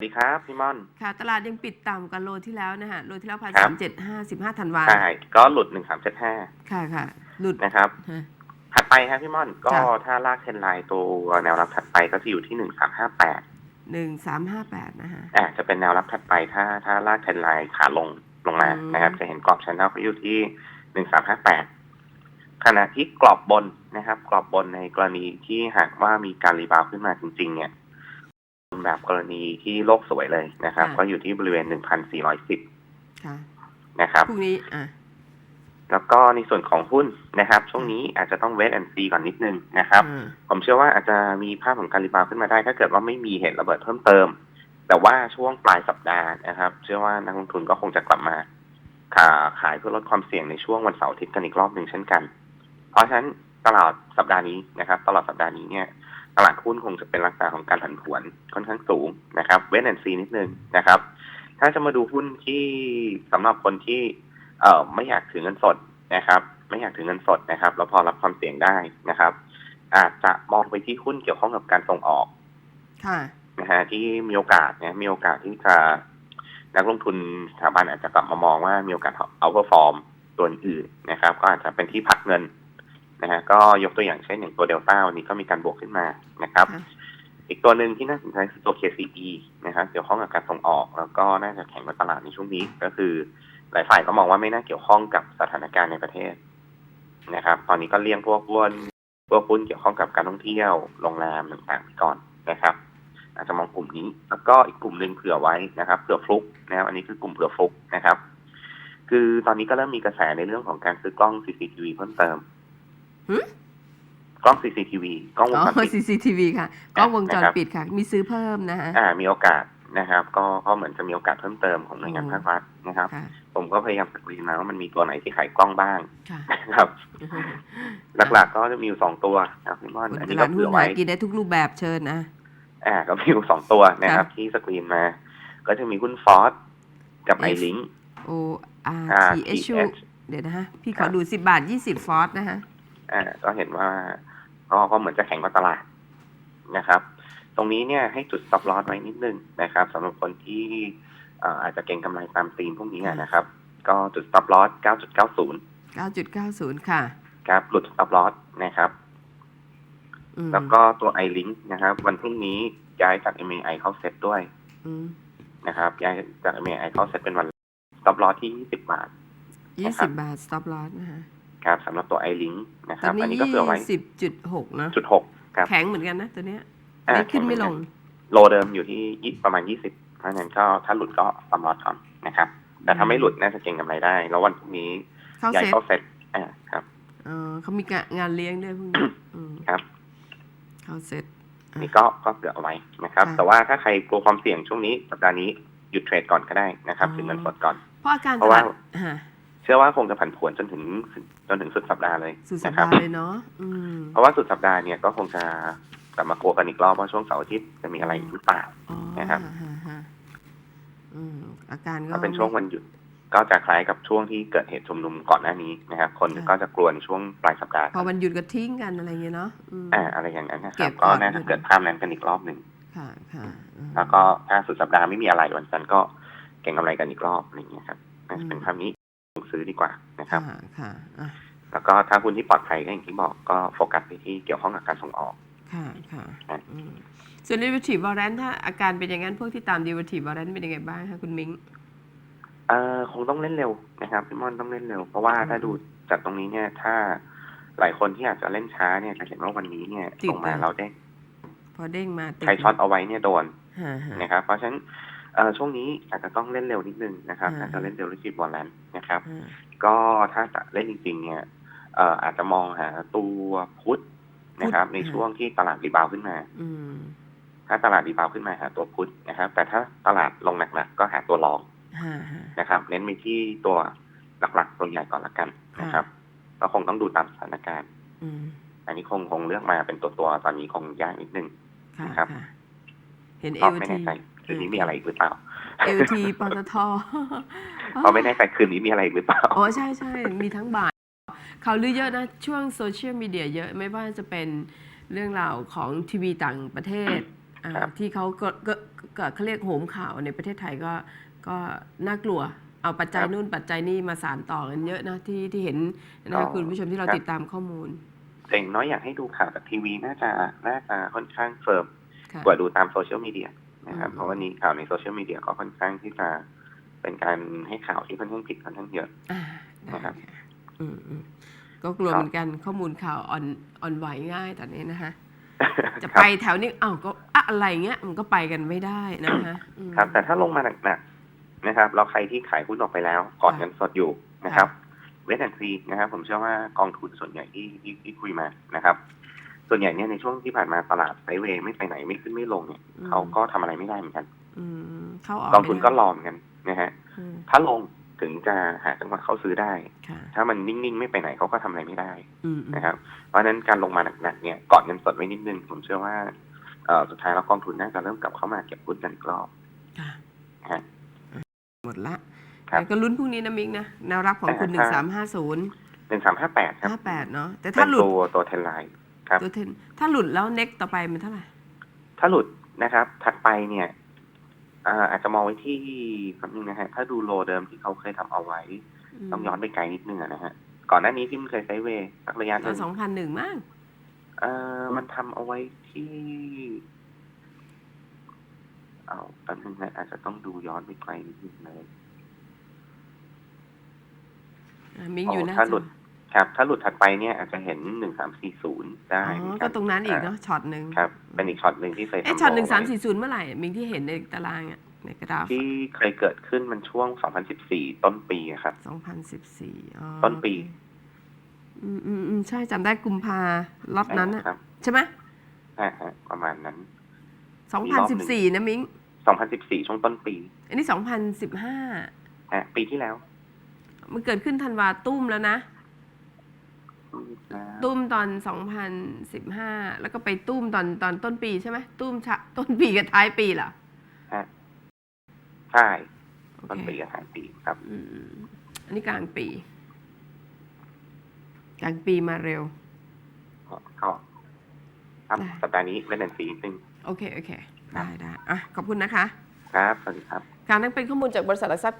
สวัสดีครับพี่ม่อน ค่ะ ตลาดยังปิดต่ำกว่าโลที่แล้วนะฮะ โลที่แล้วพันครัสาบมเจ็ดห้าสิบห้าธันวาใช่ก็หลุดหนึ่งสามเจ็ดห้าค่ะค่ะ หลุดนะครับฮะถัดไปครับพี่ม่อน ก็ค่ะถ้าลากเทรนไลน์ตัวแนวรับถัดไปก็จะอยู่ที่หนึ่งสามห้าแปดหนึ่งสามห้าแปดนะฮะอ่าจะเป็นแนวรับถัดไปถ้าถ้าลากเทรนไลน์ขาลงลงมาอืมนะครับ จะเห็นกรอบชันแนลเขาอยู่ที่หนึ่งสามห้าแปดขณะที่กรอบบนนะครับ กรอบบนในกรณีที่หากว่ามีการรีบาวด์ขึ้นมาจริง ๆ เนี่ย แบบกรณีที่โลกสวยเลยนะครับ ก็อยู่ที่บริเวณหนึ่งพันสี่ร้อยสิบค่ะนะครับพรุ่งนี้อะแล้วก็ในส่วนของหุ้นนะครับ ช่วงนี้อาจจะต้องเวทแอนซีก่อนนิดนึงนะครับอ่าผมเชื่อว่าอาจจะมีภาพของการรีบาวด์ขึ้นมาได้ ถ้าเกิดว่าไม่มีเหตุระเบิดเพิ่มเติม แต่ว่าช่วงปลายสัปดาห์นะครับ เชื่อว่านักลงทุนก็คงจะกลับมาขาขายเพื่อลดความเสี่ยงในช่วงวันเสาร์อาทิตย์กันอีกรอบหนึ่งเช่นกัน เพราะฉะนั้นตลอดสัปดาห์นี้นะครับ ตลอดสัปดาห์นี้เนี่ย ตลาดหุ้นคงจะเป็นลักษณะของการผันผวนค่อนข้างสูงนะครับเวทแอนซีนิดนึงนะครับ ถ้าจะมาดูหุ้นที่สำหรับคนที่เอ่อไม่อยากถือเงินสดนะครับ ไม่อยากถือเงินสดนะครับ แล้วพอรับความเสี่ยงได้นะครับ อาจจะมองไปที่หุ้นเกี่ยวข้องกับการส่งออกค่ะนะฮะที่มีโอกาสเนี่ยมีโอกาสที่จะนักลงทุนสถาบันอาจจะกลับมามองว่ามีโอกาสเอาเ r อร์ฟอร์มตัวอื่นนะครับ ก็อาจจะเป็นที่พักเงิน นะฮะก็ยกตัวอย่างเช่นอย่างตัวเดลต้าวันนี้ก็มีการบวกขึ้นมานะครับค่ะอีกตัวหนึ่งที่น่าสนใจคือตัว KCE นะครับเกี่ยวข้องกับการส่งออก แล้วก็น่าจะแข่งกับตลาดในช่วงนี้ ก็คือหลายฝ่ายก็มองว่าไม่น่าเกี่ยวข้องกับสถานการณ์ในประเทศนะครับ ตอนนี้ก็เลี่ยงพวกหุ้นพวกหุ้นเกี่ยวข้องกับการท่องเที่ยวโรงแรมต่างๆไปก่อนนะครับ อาจจะมองกลุ่มนี้ แล้วก็อีกกลุ่มหนึ่งเผื่อไว้นะครับเผื่อฟลุกนะครับอันนี้คือกลุ่มเผื่อฟลุกนะครับ คือตอนนี้ก็เริ่มมีกระแสในเรื่องของการซื้อกล้อง CCTV เพิ่มเติมหึ กล้อง CCTV กล้องวงอ๋อจรปิด CCTV ค่ะกล้องวงจรนะครับปิดค่ะ มีซื้อเพิ่มนะฮะอ่า มีโอกาสนะครับ ก็ก็เหมือนจะมีโอกาสเพิ่มเติมของหน่วยงานอืมภาครัฐนะครับค่ะผมก็พยายามสกรีนมาว่ามันมีตัวไหนที่ขายกล้องบ้างค่ะนะครับ หลักๆก็จะมีอยู่สองตัวนะครับพี่ม่อนบนอันตนี้ลาก็ดหุ้เผื่นอหาไว้กินได้ทุกรูปแบบเชิญนะอ่าก็มีอยู่สองตัวนะครับค่ะที่สกรีนมา ก็จะมีหุ้นฟอสกับไอ F ลิง O R อ่า T H U TH เดี๋ยวนะฮะพี่คขรัอบดูสิบบาทยี่สิบฟอสนะฮะ อ่าก็เห็นว่าก็ก็เหมือนจะแข่งกับตลาดนะครับ ตรงนี้เนี่ยให้จุด stop loss ไว้นิดนึงนะครับสำหรับคนที่เอ่ออาจจะเก็งกำไรตามธีมพวกนี้อะนะครับ ก็จุด stop loss 9.90เก้าจุดเก้าศูนย์ค่ะ ครับ หลุด stop loss นะครับอืมแล้วก็ตัว iLink นะครับ วันพรุ่งนี้ย้ายจาก MAI เข้าเซ็ตด้วยอืมนะครับย้ายจาก MAI เข้าเซ็ตเป็นวัน stop loss ที่20บาทยี่นะครัสิบบบาท stop loss นะฮะ ครับสำหรับตัว iLink นะคตรัอบนอันนี้นี้ก็เผื่อไว้ยี่สิบจุดหกเนอะจุดหกครับแข็งเหมือนกันนะตัวเนี้ยอ่าไม่ขึ้นไม่ลง โลเดิมอยู่ที่ยี่ประมาณ20เพราะฉะนั้นก็ถ้าหลุดก็ stop loss ก่อนนะครับ แต่ถ้าไม่หลุดน่าจะเก็งกำไรได้ แล้ววันพรุ่งนี้เข้าย้ายเซ็ตเข้าเซ็ตอ่าครับเออเขามีงานเลี้ยงด้วยพวกนี้อืมครับเข้าเซ็ตอะนี่ก็ก็เผื่อเอาไว้นะครับค่ะแต่ว่าถ้าใครกลัวความเสี่ยงช่วงนี้สัปดาห์นี้หยุดเทรดก่อนก็ได้นะครับอ๋อถือเงินสดก่อน เพราะอาการเพตราะว่าลาดฮะเชื่อว่าคงจะผันผวนจนถึงจนถึงสุดสัปดาห์เลยสุดสัปนะครับดาห์เลยเนาะอืมเพราะว่าสุดสัปดาห์เนี่ยก็คงจะกลับมากลัวกันอีกรอบว่าช่วงเสาร์อาทิตย์จะมีอะไรหรือเปล่าอ๋อนะครับฮะฮะอืมอาการก็ถ้าเป็นช่วงวันหยุดก็จะคล้ายกับช่วงที่เกิดเหตุชุมนุมก่อนหน้านี้นะครับ คนก็จะกลัวในช่วงปลายสัปดาห์พอวันหยุดก็ทิ้งกันอะไรเงี้ยเนาะอืมอ่าอะไรอย่างนั้นนะคเก็รับบก่ก็อนน่าจะเกิดภาพนั้นกันอีกรอบหนึ่งค่ะค่ะอืมแล้วก็ถ้าสุดสัปดาห์ไม่มีอะไรวันจันทร์ก็เก็งกำไรกันอีกรอบอะไรอย่างเงี้ยครับน่าจะเป็นภาพนี้ ซื้อดีกว่านะครับค่ะค่ะอะแล้วก็ถ้าหุ้นที่ปลอดภัยก็อย่างที่บอกก็โฟกัสไปที่เกี่ยวข้องกับการส่งออกค่ะค่ะครับอืมส่วน derivative warrant ถ้าอาการเป็นอย่างนั้นพวกที่ตาม derivative warrant เป็นยังไงบ้างคะคุณมิ้งเอ่อคงต้องเล่นเร็วนะครับพี่ม่อนต้องเล่นเร็ว เพราะว่าอืมถ้าดูจากตรงนี้เนี่ยถ้าหลายคนที่อาจจะเล่นช้าเนี่ยจะเห็นว่าวันนี้เนี่ยติดลงมานะเราได้พอเด้งมาติดใครช็อตเอาไว้เนี่ยโดนฮะฮะนะครับเพราะฉะนั้น เอ่อช่วงนี้อาจจะต้องเล่นเร็วนิดนึงนะครับอืมถ้าจะเล่นเดลิชิบอลแลนนะครับฮะก็ถ้าจะเล่นจริง ๆ เนี่ยเอ่ออาจจะมองหาตัวพุทธนะครับ ในช่วงที่ตลาดรีบาวด์ขึ้นมาอืมถ้าตลาดรีบาวด์ขึ้นมาหาตัวพุทธนะครับ แต่ถ้าตลาดลงหนักๆก็หาตัวรองฮะฮะนะครับ เน้นไปที่ตัวหลักๆตัวใหญ่ก่อนละกันนะครับก็คงต้องดูตามสถานการณ์อืมอันนี้คงคงเลือกมาเป็นตัวตัวๆตอนนี้คงยากนิดนึงค่ะครับค่ะเห็นก็ LT ไม่แน่ใจ คืนนี้มีอะไรอีกหรือเปล่า LT ปตทเพราะไม่แน่ใจคืนนี้มีอะไรอีกหรือเปล่าอ๋อใช่ใช่มีทั้งบ่ายข่าวลือเยอะนะ ช่วงโซเชียลมีเดียเยอะไม่ว่าจะเป็นเรื่องราวของทีวีต่างประเทศอ่าครับที่เขาก็ก็ก็เขาเรียกโหมข่าวในประเทศไทยก็ก็น่ากลัว เอาปัจจัยครับนู่นปัจจัยนี่มาสารต่อกันเยอะนะที่ที่เห็นอ๋นะอคุณผู้ชมที่เราครับติดตามข้อมูลแต่อย่างน้อยอยากให้ดูข่าวจากทีวีน่าจะน่าจะค่อนข้างเฟิร์มค่ะกว่าดูตามโซเชียลมีเดีย นะครับอืมเพราะว่านี้ข่าวในโซเชียลมีเดียก็ค่อนข้างที่จะเป็นการให้ข่าวที่ค่อนข้างผิดค่อนข้างเยอะอ่าได้นะครับค่ะอืมอืมก็กลัวครับเหมือนกันข้อมูลข่าวอ่อนอ่อนไหวง่ายตอนนี้นะคะจะครับไปแถวนี้อ้าวก็อะอะไรเงี้ยมันก็ไปกันไม่ได้นะคะอืมครับ แต่ถ้าลงมาหนักๆนะครับ เราใครที่ขายหุ้นออกไปแล้วกอดค่ะเงินสดอยู่นะครับเวทแอนซีนะครับ ผมเชื่อว่ากองทุนส่วนใหญ่ที่ที่ที่คุยมานะครับ ส่วนใหญ่เนี่ยในช่วงที่ผ่านมาตลาดไซด์เวย์ไม่ไปไหนไม่ขึ้นไม่ลงเนี่ยอืมเขาก็ทำอะไรไม่ได้เหมือนกันอืมเข้าออกกองทุนไม่ได้ก็รอเหมอนกันนะฮะอืมถ้าลงถึงจะหาจังหวะเข้าซื้อได้ค่ะถ้ามันนิ่งๆ ไม่ไปไหนเขาก็ทำอะไรไม่ได้อืมอืมนะครับ เพราะฉะนั้นการลงมาหนักๆเนี่ยกอดเงินสดไว้นิดนึง ผมเชื่อว่าเอ่อสุดท้ายแล้วกองทุนน่าจะเริ่มกลับเข้ามาเก็บหุ้นกันอีกรอบค่ะฮะหมดละครับก็ลุ้นพรุ่งนี้นะมิกนะแนวรับของคุณหนึ่งสามห้าศูนย์หนึ่งสามห้าแปดครับห้าแปดเนาะแต่เป็ถ้านหลุดตัวตัวเทนไลน์ ครับตัวเทนถ้าหลุดแล้วเน็กต่อไปมันเท่าไหร่ถ้าหลุดนะครับ ถัดไปเนี่ยอ่าอาจจะมองไว้ที่คำนึงนะฮะ ถ้าดูโลเดิมที่เขาเคยทำเอาไว้ ต้องย้อนไปไกลนิดนึงอะนะฮะ ก่อนหน้านี้ที่มันเคยไซด์เวย์สักระยะหตอนึ่นงสองพันหนึ่งมั้งเอ่อมันทำเอาไว้ที่ เอาแป๊บนึงนะอาจจะต้องดูย้อนไปไกลนิดนึงเลยอะมิกอ๋ออยู่หน้าถ้าจหลุอด ครับ ถ้าหลุดถัดไปเนี่ยอาจจะเห็นหนึ่งสามสี่ศูนย์ได้อ๋อนะคก็บตรงนั้นอีกเนาะช็อตหนึ่งครับเป็นอีกช็อตหนึ่งที่เคยทำเอ๊ะช็อตหนึ่งเาสามไว้สี่ศูนย์เมื่อไหร่มิกที่เห็นในตารางอะในกราฟที่เคยเกิดขึ้นมันช่วง2014ต้นปีอะครับสองพันสิบสี่อ๋อต้นปีโอเคอืมอืมอืมใช่จำได้กุมภาล็อตนั้นอะครับใช่ไหมอ่าฮะประมาณนั้นสองพันสิบสี่นะมิง2014ช่วงต้นปี อันนี้สองพันสิบห้าฮะปีที่แล้ว มันเกิดขึ้นธันวาตุ้มแล้วนะ ตุ้มตอน 2015 แล้วก็ไปตุ้มตอนตอนต้นปีใช่ไหมตุ้มชะต้นปีกับท้ายปีเหรอฮะใช่โอต้นเคปีกับท้ายปีครับอืมอันนี้กลางปี กลางปีมาเร็วก็ครับได้สัปดาห์นี้เล่นหนังสีนิดนึงโอเค โอเค ได้ได้อะขอบคุณนะคะ ครับ สวัสดีครับ การนั้นเป็นข้อมูลจากบริษัทหลักทรัพย์